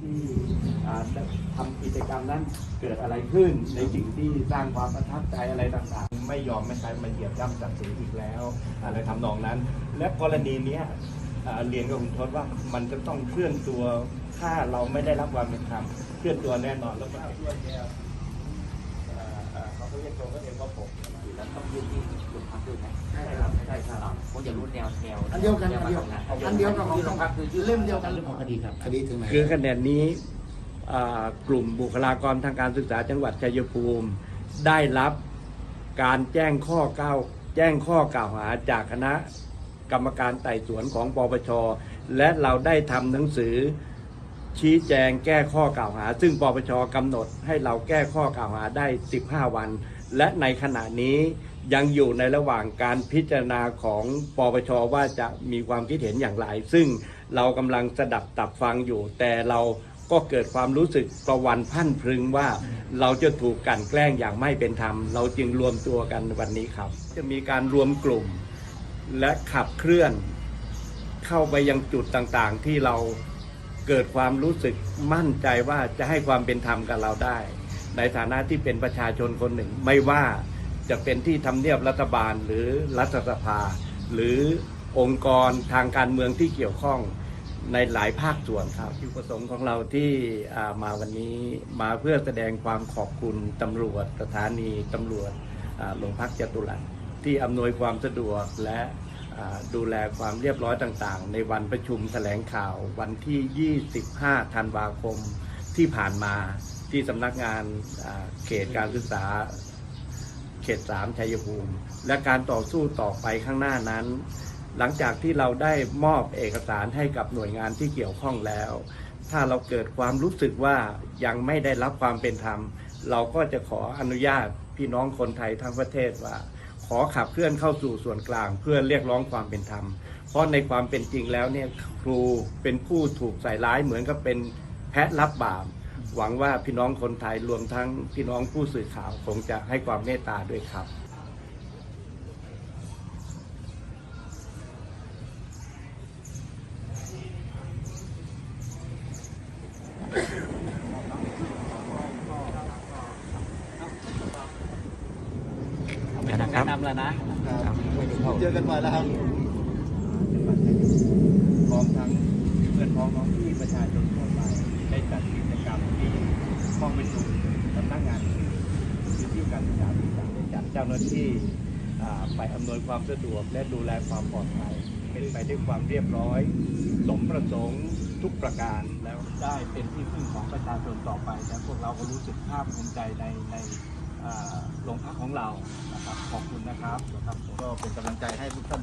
ที่ทำกิจกรรมนั้นเกิดอะไรขึ้น ในสิ่งที่สร้างความประทับใจอะไรต่างๆ ไม่ยอมไม่ใช้มันเหยียบย่ำศักดิ์ศรีอีกแล้วอะไรทำนองนั้น และกรณีนี้เรียนกับคุณทศว่ามันจะต้องเคลื่อนตัวถ้าเราไม่ได้รับความเป็นธรรมเคลื่อนตัวแน่นอนแล้วก็ด้วยแนวเอ่อเอ่อเขาก็เรียกตัวก็เองว่าผม ครับผมอยากรู้แนวแนวอันเดียวกันอันเดียวกันอันเดียวกับของยื่นโรงพักคือยื่นเล่มเดียวกันเรื่องของคดีครับคดีถึงไหนคือคะแนนนี้อ่ากลุ่มบุคลากรทางการศึกษาจังหวัดชัยภูมิ ได้รับการแจ้งข้อเก้าแจ้งข้อกล่าวหาจากคณะกรรมการไต่สวนของปปช และเราได้ทำหนังสือ ชี้แจงแก้ข้อกล่าวหา ซึ่งปปชกำหนดให้เราแก้ข้อกล่าวหาได้ 15 วัน และในขณะนี้ยังอยู่ในระหว่างการพิจารณาของปปชว่าจะมีความคิดเห็นอย่างไร ซึ่งเรากำลังสดับตับฟังอยู่ แต่เราก็เกิดความรู้สึกประวันพันพึงว่าเราจะถูกกันแกล้งอย่างไม่เป็นธรรม เราจึงรวมตัวกันวันนี้ครับ จะมีการรวมกลุ่มและขับเคลื่อน เข้าไปยังจุดต่างๆที่เรา เกิดความรู้สึกมั่นใจว่าจะให้ความเป็นธรรมกับเราได้ ในฐานะที่เป็นประชาชนคนหนึ่ง ไม่ว่าจะเป็นที่ทำเนียบรัฐบาลหรือรัฐสภา หรือองค์กรทางการเมืองที่เกี่ยวข้องในหลายภาคส่วนครับจุดประสงค์ของเราที่มาวันนี้มาเพื่อแสดงความขอบคุณตำรวจสถานีตำรวจโรงพักจตุรัสที่อำนวยความสะดวกและ ดูแลความเรียบร้อยต่างๆ ในวันประชุมแถลงข่าววันที่ 25 ธันวาคมที่ผ่านมาที่สำนักงานเขตการศึกษาเขต 3 ชัยภูมิ และการต่อสู้ต่อไปข้างหน้านั้น หลังจากที่เราได้มอบเอกสารให้กับหน่วยงานที่เกี่ยวข้องแล้ว ถ้าเราเกิดความรู้สึกว่ายังไม่ได้รับความเป็นธรรม เราก็จะขออนุญาตพี่น้องคนไทยทั้งประเทศว่า ขอขับเคลื่อนเข้าสู่ส่วนกลาง เพื่อเรียกร้องความเป็นธรรม เพราะในความเป็นจริงแล้วเนี่ยครูเป็นผู้ถูกใส่ร้ายเหมือนกับเป็นแพะรับบาปหวังว่าพี่น้องคนไทยรวมทั้งพี่น้องผู้สื่อข่าวคงจะให้ความเมตตาด้วยครับ แนะนำแล้วนะเจอกันบ่อยแล้วครับพร้อมทั้งเพื่อนพ้องน้องที่ประชาชนทั่วไปได้จัดกิจกรรมที่ห้องประชุมสำนักงานวิทยุการศึกษาที่จัดได้จัดเจ้าหน้าที่อ่าไปอำนวยความสะดวกและดูแลความปลอดภัยเป็นไปด้วยความเรียบร้อย สมประสงค์ทุกประการแล้วได้เป็นที่พึ่งของประชาชนต่อไปและพวกเราก็รู้สึกภาคภูมิใจในในอ่า โรงพักของเรานะครับขอบคุณนะครับนะครับก็เป็นกำลังใจให้ทุกท่าน